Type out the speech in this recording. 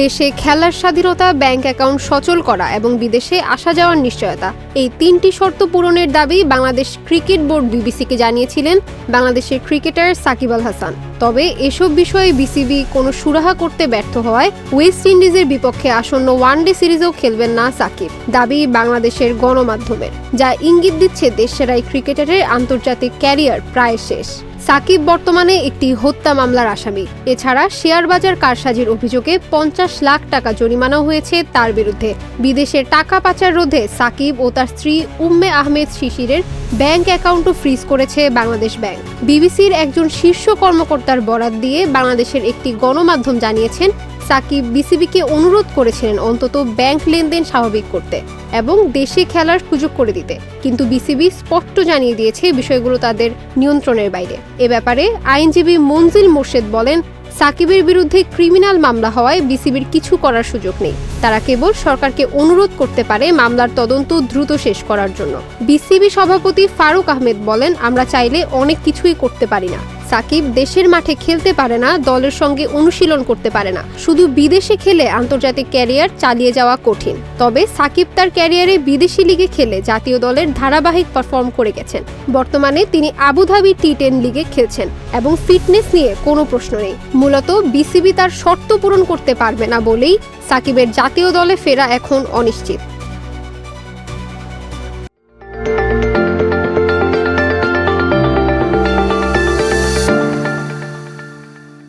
দেশে খেলার স্বাধীনতা, ব্যাংক অ্যাকাউন্ট সচল করা এবং বিদেশে আসা যাওয়ার নিশ্চয়তা। এই তিনটি শর্ত পূরণের দাবি বাংলাদেশ ক্রিকেট বোর্ড বিবিসিকে জানিয়েছিলেন বাংলাদেশের ক্রিকেটার সাকিব আল হাসান। তবে এসব বিষয়ে বিসিবি কোনো সুরাহা করতে ব্যর্থ হওয়ায় ওয়েস্ট ইন্ডিজের বিপক্ষে আসন্ন ওয়ানডে সিরিজেও খেলবেন না সাকিব। দাবি বাংলাদেশের গণমাধ্যমের, যা ইঙ্গিত দিচ্ছে দেশসেরাই ক্রিকেটারের আন্তর্জাতিক ক্যারিয়ার প্রায় শেষ। সাকিব বর্তমানে একটি হত্যা মামলার আসামি। এছাড়া শেয়ার বাজার কারসাজির অভিযোগে পঞ্চাশ লাখ টাকা জরিমানা হয়েছে তার বিরুদ্ধে। বিদেশে টাকা পাচার রোধে সাকিব ও তার স্ত্রী উম্মে আহমেদ শিশিরের ব্যাংক অ্যাকাউন্টও ফ্রিজ করেছে বাংলাদেশ ব্যাংক। বিবিসির একজন শীর্ষ কর্মকর্তার বরাত দিয়ে বাংলাদেশের একটি গণমাধ্যম জানিয়েছেন সাকিব বিসিবিকে অনুরোধ করেছিলেন অন্তত ব্যাংক লেনদেন স্বাভাবিক করতে এবং দেশে খেলার সুযোগ করে দিতে। কিন্তু বিসিবি স্পষ্ট জানিয়ে দিয়েছে বিষয়গুলো তাদের নিয়ন্ত্রণের বাইরে। এ ব্যাপারে আইনজীবী মনজিল মোর্শেদ বলেন, সাকিবের বিরুদ্ধে ক্রিমিনাল মামলা হওয়ায় বিসিবির কিছু করার সুযোগ নেই। তারা কেবল সরকারকে অনুরোধ করতে পারে মামলার তদন্ত দ্রুত শেষ করার জন্য। বিসিবি সভাপতি ফারুক আহমেদ বলেন, আমরা চাইলে অনেক কিছুই করতে পারি না। সাকিব দেশের মাঠে খেলতে পারে না, দলের সঙ্গে অনুশীলন করতে পারে না। শুধু বিদেশে খেলে আন্তর্জাতিক ক্যারিয়ার চালিয়ে যাওয়া কঠিন। তবে সাকিব তার ক্যারিয়ারে বিদেশি লিগে খেলে জাতীয় দলের ধারাবাহিক পারফর্ম করে গেছেন। বর্তমানে তিনি আবুধাবি টি টেন লিগে খেলছেন এবং ফিটনেস নিয়ে কোনো প্রশ্ন নেই। মূলত বিসিবি তার শর্ত পূরণ করতে পারবে না বলেই সাকিবের জাতীয় দলে ফেরা এখন অনিশ্চিত।